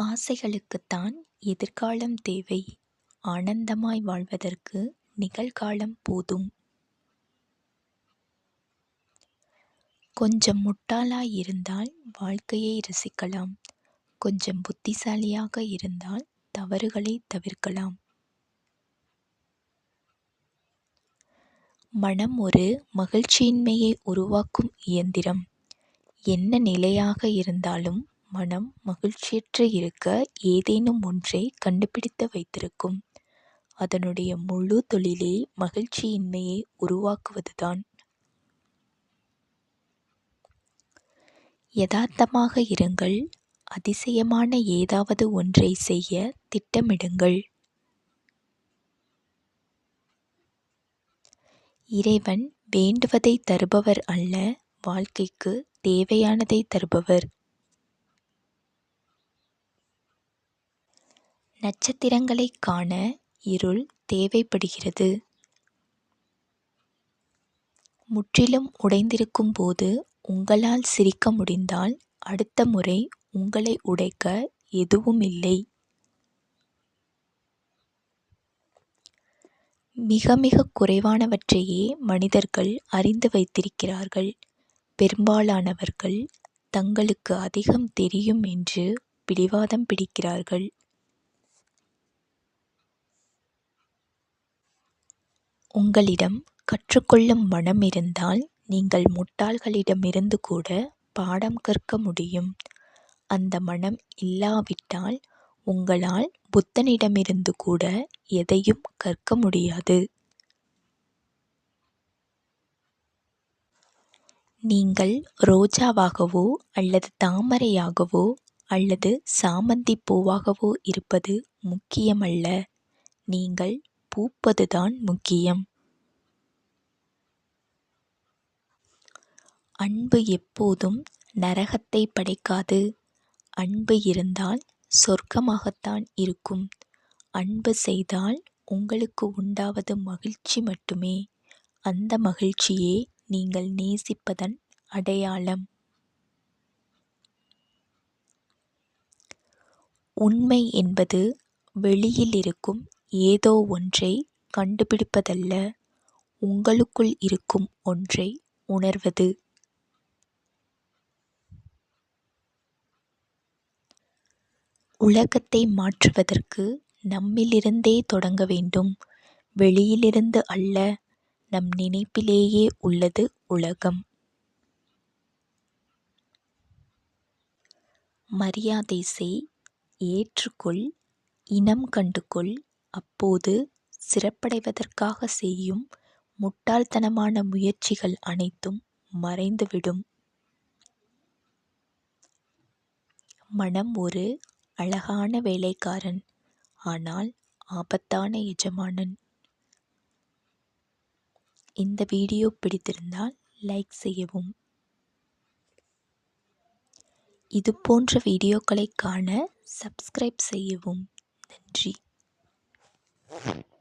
ஆசைகளுக்குத்தான் எதிர்காலம் தேவை. ஆனந்தமாய் வாழ்வதற்கு நிகழ்காலம் போதும். கொஞ்சம் முட்டாளாய் இருந்தால் வாழ்க்கையை ரசிக்கலாம். கொஞ்சம் புத்திசாலியாக இருந்தால் தவறுகளை தவிர்க்கலாம். மனம் ஒரு மகிழ்ச்சியின்மையை உருவாக்கும் இயந்திரம். என்ன நிலையாக இருந்தாலும் மனம் மகிழ்ச்சியற்று இருக்க ஏதேனும் ஒன்றை கண்டுபிடித்து வைத்திருக்கும். அதனுடைய முழு தொழிலே மகிழ்ச்சியின்மையை உருவாக்குவதுதான். யதார்த்தமாக இருங்கள் அதிசயமான ஏதாவது ஒன்றை செய்ய திட்டமிடுங்கள். இறைவன் வேண்டுவதை தருபவர் அல்ல வாழ்க்கைக்கு தேவையானதை தருபவர். நட்சத்திரங்களைக் காண இருள் தேவைப்படுகிறது. முற்றிலும் உடைந்திருக்கும் போது உங்களால் சிரிக்க முடிந்தால் அடுத்த முறை உங்களை உடைக்க எதுவும் இல்லை மிக மிக குறைவானவற்றையே மனிதர்கள் அறிந்து வைத்திருக்கிறார்கள். பெரும்பாலானவர்கள் தங்களுக்கு அதிகம் தெரியும் என்று பிடிவாதம் பிடிக்கிறார்கள். உங்களிடம் கற்றுக்கொள்ளும் மனம் இருந்தால் நீங்கள் முட்டாள்களிடமிருந்து கூட பாடம் கற்க முடியும். அந்த மனம் இல்லாவிட்டால் உங்களால் புத்தனிடமிருந்து கூட எதையும் கற்க முடியாது. நீங்கள் ரோஜாவாகவோ அல்லது தாமரையாகவோ அல்லது சாமந்தி பூவாகவோ இருப்பது முக்கியமல்ல. நீங்கள் பூப்பதுதான் முக்கியம். அன்பு எப்போதும் நரகத்தை படைக்காது. அன்பு இருந்தால் சொர்க்கமாகத்தான் இருக்கும். அன்பு செய்தால் உங்களுக்கு உண்டாவது மகிழ்ச்சி மட்டுமே. அந்த மகிழ்ச்சியே நீங்கள் நேசிப்பதன் அடையாளம். உண்மை என்பது வெளியில் இருக்கும் ஏதோ ஒன்றை கண்டுபிடிப்பதல்ல. உங்களுக்குள் இருக்கும் ஒன்றை உணர்வது. உலகத்தை மாற்றுவதற்கு நம்மிலிருந்தே தொடங்க வேண்டும். வெளியிலிருந்து அல்ல நம் நினைப்பிலேயே உள்ளது உலகம். மரியாதை செய் ஏற்றுக்கொள் இனம் கண்டுகொள் அப்போது சிறப்படைவதற்காக செய்யும் முட்டாள்தனமான முயற்சிகள் அனைத்தும் மறைந்துவிடும். மனம் ஒரு அழகான வேலைக்காரன் ஆனால் ஆபத்தான எஜமானன். இந்த வீடியோ பிடித்திருந்தால் லைக் செய்யவும். இது போன்ற வீடியோக்களை காண சப்ஸ்கிரைப் செய்யவும். நன்றி. you